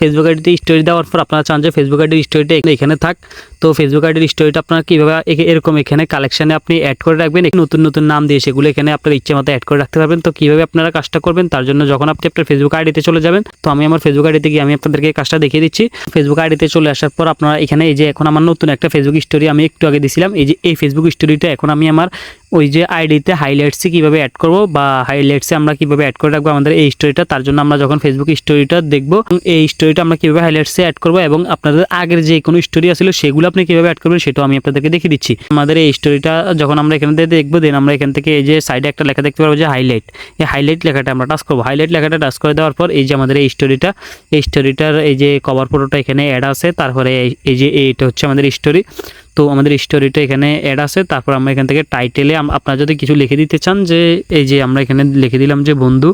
Facebook আইডিতে story দেওয়ার পর আপনারা চান যে ফেসবুক আইডির স্টোরিটা এখানে থাক। তো ফেসবুক আইডির স্টোরিটা আপনারা কীভাবে এরকম এখানে কালেকশানে আপনি অ্যাড করে রাখবেন নতুন নতুন নাম দিয়ে সেগুলো এখানে আপনার ইচ্ছে মতো অ্যাড করে রাখতে পারবেন। তো কীভাবে আপনারা কাজটা করবেন, তার জন্য যখন আপনি আপনার ফেসবুক আইডিতে চলে যাবেন, তো আমি আমার ফেসবুক আইডিতে গিয়ে আমি আপনাদেরকে কাজটা দেখিয়ে দিচ্ছি। ফেসবুক আইডিতে চলে আসার পর আপনারা এখানে এই যে এখন আমার নতুন একটা ফেসবুক স্টোরি আমি একটু আগে দিছিলাম এই যে এই ফেসবুক স্টোরিটা এখন আমি আমার ওই যে আইডিতে হাইলাইটসে কীভাবে অ্যাড করব বা হাইলাইটসে আমরা কীভাবে অ্যাড করে রাখব আমাদের এই স্টোরিটা তার জন্য আমরা যখন ফেসবুক স্টোরিটা দেখব, এই স্টোরিটা আমরা কীভাবে হাইলাইটসে অ্যাড করব এবং আপনাদের আগের যে কোনো স্টোরি আসলে সেগুলো আপনি কীভাবে অ্যাড করবেন সেটাও আমি আপনাদেরকে দেখিয়ে দিচ্ছি। আমাদের এই স্টোরিটা যখন আমরা এখান থেকে দেখব দেন আমরা এখান থেকে এই যে সাইডে একটা লেখা দেখতে পারব যে হাইলাইট এই হাইলাইট লেখাটা আমরা টাচ করব। হাইলাইট লেখাটা টাচ করে দেওয়ার পর এই যে আমাদের এই স্টোরিটা এই স্টোরিটার এই যে কভার ফটোটা এখানে অ্যাড আছে। তারপরে এই- যে এইটা হচ্ছে আমাদের স্টোরি তো আমাদের স্টোরিটা এখানে অ্যাড আছে। তারপর আমরা এখান থেকে টাইটেলে আপনারা যদি কিছু লিখে দিতে চান যে, এই যে আমরা এখানে লিখে দিলাম যে বন্ধু,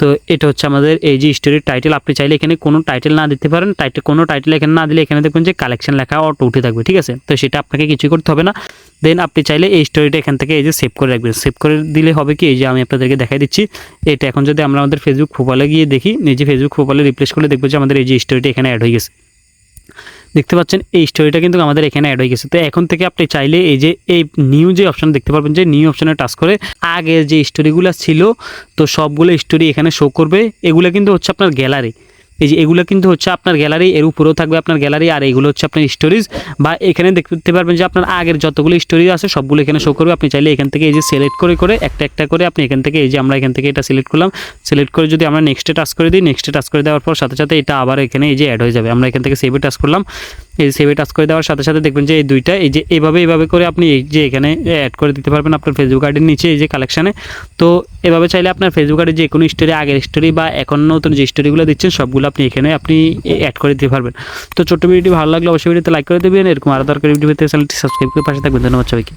তো এটা হচ্ছে আমাদের এই যে স্টোরির টাইটেল আপনি চাইলে এখানে কোনো টাইটেল না দিতে পারেন। টাইটেল কোনো টাইটেল এখানে না দিলে এখানে দেখবেন যে কালেকশন লেখা অটো উঠে থাকবে, ঠিক আছে? তো সেটা আপনাকে কিছুই করতে হবে না। দেন আপনি চাইলে এই স্টোরিটা এখান থেকে এই যে সেভ করে রাখবেন। সেভ করে দিলে হবে কি? এই যে আমি আপনাদেরকে দেখাই দিচ্ছি। এটা এখন যদি আমরা আমাদের ফেসবুক প্রোফাইলে গিয়ে দেখি এই যে ফেসবুক প্রোফাইলে রিপ্লেস করলে দেখব যে আমাদের এই যে স্টোরিটা এখানে অ্যাড হয়ে গেছে। দেখতে পাচ্ছেন, এই স্টোরিটা কিন্তু আমাদের এখানে অ্যাড হয়ে গেছে। তো এখন থেকে আপনি চাইলে এই যে, এই নিউ যে অপশন দেখতে পারবেন যে নিউ অপশানে টাচ করে আগে যে স্টোরিগুলো ছিল, তো সবগুলো স্টোরি এখানে শো করবে। এগুলো কিন্তু হচ্ছে আপনার গ্যালারি এই যে এগুলো কিন্তু হচ্ছে আপনার গ্যালারি এর উপরেও থাকবে আপনার গ্যালারি আর এইগুলো হচ্ছে আপনার স্টোরিজ বা এখানে দেখতে পারবেন যে আপনার আগের যতগুলো স্টোরিজ আছে, সবগুলো এখানে শো করবে। আপনি চাইলে এখান থেকে এই যে সিলেক্ট করে করে একটা একটা করে আপনি এখান থেকে এই যে আমরা এখান থেকে এটা সিলেক্ট করলাম। সিলেক্ট করে যদি আমরা নেক্সটে টাচ করে দিই নেক্সটে টাচ করে দেওয়ার পর সাথে সাথে এটা আবার এখানে এই যে অ্যাড হয়ে যাবে। আমরা এখান থেকে সেভে টাচ করলাম। এই সেভে টাচ করে দেওয়ার সাথে সাথে দেখবেন যে এই দুইটা, এই যে এভাবে এভাবে করে আপনি এই যে এখানে অ্যাড করে দিতে পারবেন আপনার ফেসবুক আইডির নিচে এই যে কালেকশানে তো এভাবে চাইলে আপনার ফেসবুক আইডির যে কোনো স্টোরি আগের স্টোরি বা এখন নতুন যে স্টোরিগুলো দিচ্ছেন, সবগুলো আপনি এখানে আপনি অ্যাড করে দিতে পারবেন। তো ছোট্ট ভিডিওটি ভালো লাগলে অবশ্যই ভিডিওতে লাইক করে দেবেন। এরকম আরও দরকারি ভিডিও পেতে চ্যানেলটি সাবস্ক্রাইব করে পাশে থাকবেন। ধন্যবাদ সবাইকে।